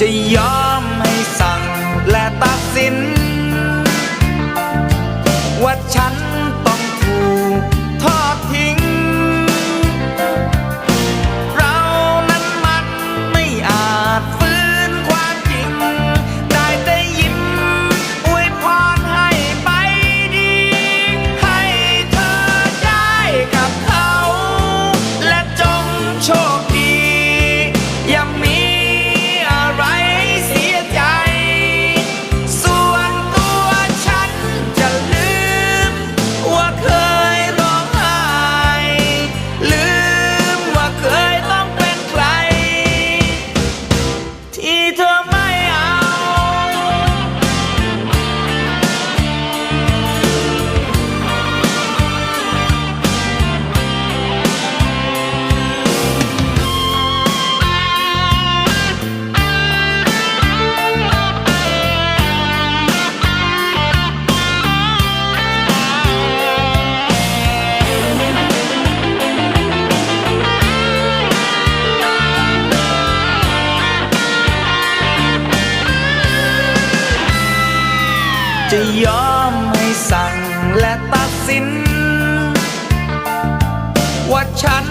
จะยอมะยอมให้สั่งและตัดสิน ว่าฉัน